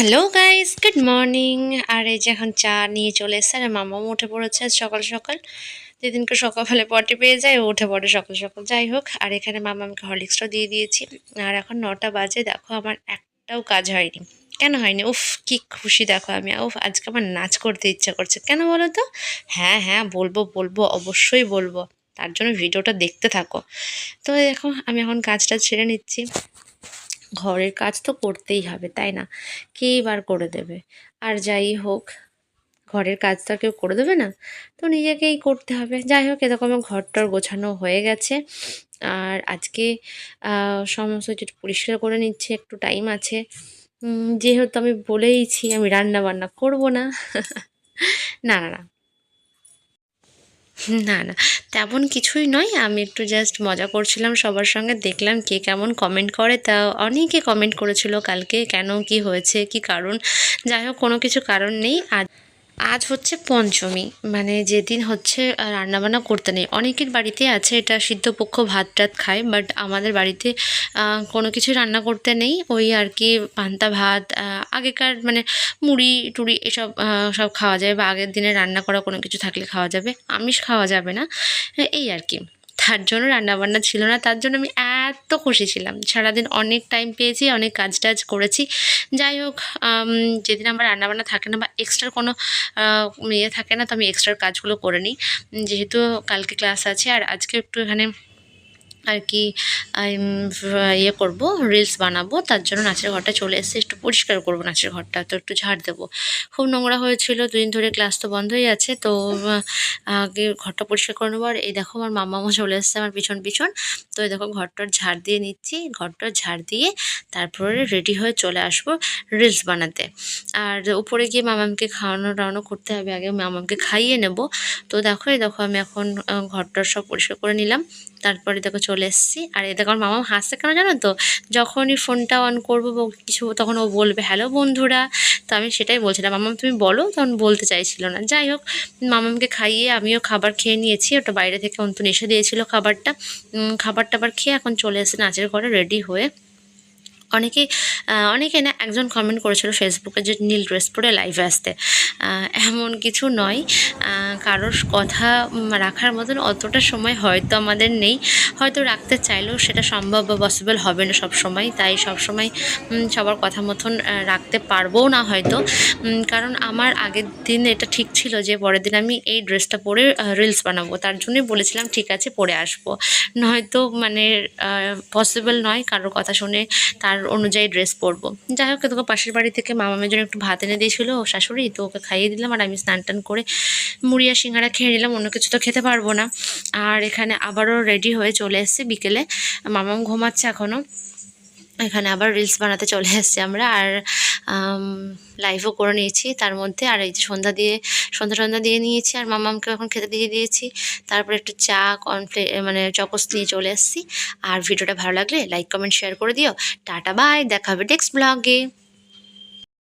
Hello guys good morning আর এই যে এখন চা নিয়ে চলে এসছে, আর মামাও উঠে পড়েছে সকাল সকাল। যেদিনকে সকালবেলা পটে পেয়ে যায় উঠে পড়ে সকাল সকাল। যাই হোক, আর এখানে মামা আমাকে হরলিক্সটাও দিয়ে দিয়েছি। আর এখন নটা বাজে, দেখো আমার একটাও কাজ হয়নি। কেন হয়নি? উফ, কি খুশি দেখো আমি। উফ, আজকে আমার নাচ করতে ইচ্ছা করছে। কেন বলো তো? হ্যাঁ হ্যাঁ বলব বলব, অবশ্যই বলব। তার জন্য ভিডিওটা দেখতে থাকো। তো দেখো, আমি এখন কাজটা ছেড়ে নিচ্ছি। ঘরের কাজ তো করতেই হবে, তাই না? কে বার করে দেবে? আর যাই হোক, ঘরের কাজ তো কেউ করে দেবে না, তো নিজেকেই করতে হবে। যাই হোক, এরকম আমার ঘরটার গোছানো হয়ে গেছে। আর আজকে সমস্ত কিছু পরিষ্কার করে নিচ্ছে, একটু টাইম আছে। যেহেতু আমি বলেইছি আমি রান্না বান্না করব না। না না না। না না। তেমন কিছুই নয়। আমি একটু জাস্ট মজা করছিলাম সবার সঙ্গে। দেখলাম কে কেমন কমেন্ট করে। তা অনেকে কমেন্ট করেছিল কালকে কেন, কি হয়েছে, কি কারণ। যাই হোক, কোনো কিছু কারণ নেই। আজ আজ হচ্ছে পঞ্চমী। মানে যেদিন হচ্ছে রান্নাবান্না করতে নেই। অনেকের বাড়িতে আছে এটা সিদ্ধপক্ষ ভাত টাত খায় বাট আমাদের বাড়িতে কোনো কিছু রান্না করতে নেই। ওই আর কি পান্তা ভাত আগেকার মানে মুড়ি টুড়ি এসব সব খাওয়া যায় বা আগের দিনে রান্না করা কোনো কিছু থাকলে খাওয়া যাবে। আমিষ খাওয়া যাবে না। এই আর কি। তার জন্য রান্নাবান্না ছিল না, তার জন্য আমি এত খুশি ছিলাম। সারাদিন অনেক টাইম পেয়েছি, অনেক কাজ টাজ করেছি। যাই হোক যেদিন আমার রান্নাবান্না থাকে না বা এক্সট্রা কোনো ইয়ে থাকে না, তো আমি এক্সট্রার কাজগুলো করে নিই। যেহেতু কালকে ক্লাস আছে, আর আজকে একটু এখানে আর কি ইয়ে করব রিলস বানাবো, তার জন্য নাচের ঘরটা চলে এসেছে। পরিষ্কার করব নাচের ঘরটা, তো একটু ঝাড় দেবো। খুব নোংরা হয়েছিল, দুদিন ধরে ক্লাস তো বন্ধই আছে, তো আগে ঘরটা পরিষ্কার করে নেব। আর এই দেখো আমার মামামা চলে এসেছে আমার পিছন পিছন, তো এই দেখো ঘরটার ঝাড় দিয়ে নিচ্ছি, ঘরটার ঝাড় দিয়ে তারপরে রেডি হয়ে চলে আসব রিলস বানাতে। আর উপরে গিয়ে মামামকে খাওয়ানো টাওয়ানো করতে হবে, আগে মামামকে খাইয়ে নেব। তো দেখো, এই দেখো আমি এখন ঘরটার সব পরিষ্কার করে নিলাম। তারপরে দেখো চলে এসেছি। আর এ দেখো মামাম হাসছে কেন জানো তো? যখনই ফোনটা অন করব কিছু, তখন ও বলবে হ্যালো বন্ধুরা। তো আমি সেটাই বলছিলাম মামাম তুমি বলো? তখন বলতে চাইছিল না। যাই হোক, মামামকে খাইয়ে আমিও খাবার খেয়ে নিয়েছি। ওটা বাইরে থেকে অন্তন এসে দিয়েছিল খাবারটা। খাবার টাবার খেয়ে এখন চলে এসে নাচের ঘরে রেডি হয়ে। অনেকে অনেকে না একজন কমেন্ট করেছিল ফেসবুকে যে নীল ড্রেস পরে লাইভে আসতে। এমন কিছু নয়। কারোর কথা রাখার মতন অতটা সময় হয়তো আমাদের নেই। হয়তো রাখতে চাইলেও সেটা সম্ভব বা পসিবল হবে না সব সময় তাই সব সময় সবার কথা মতন রাখতে পারবও না হয়তো। কারণ আমার আগের দিন এটা ঠিক ছিল যে পরের দিন আমি এই ড্রেসটা পরে রিলস বানাবো। তার জন্যই বলেছিলাম, ঠিক আছে, পরে আসব। নয়তো মানে পসিবল নয় কারোর কথা শুনে তার অনুযায়ী ড্রেস পরবো। যাই হোক, তোকে পাশের বাড়ি থেকে মামামের জন্য একটু ভাত এনে দিয়েছিল, ও শাশুড়ি, তো ওকে খাইয়ে দিলাম আর আমি স্নান টান করে মুড়িয়া সিঙ্গারা খেয়ে নিলাম, অন্য কিছু তো খেতে পারব না। আর এখানে আবারও রেডি হয়ে চলে এসছে বিকেলে। মামাম ঘুমাচ্ছে এখনও এখানে আবার রিলস বানাতে চলে এসেছি আমরা। আর লাইভও করে নিয়েছি। তার মধ্যে আর এই যে সন্ধ্যা দিয়ে, সন্ধ্যা সন্ধ্যা দিয়ে নিয়েছি। আর মামামকে এখন খেতে দিয়ে দিয়েছি। তারপরে একটু চা কর্নফ্লে মানে চকস নিয়ে চলে এসেছি আর ভিডিওটা ভালো লাগলে লাইক কমেন্ট শেয়ার করে দিও। টাটা বাই দেখা হবে নেক্সট ব্লগে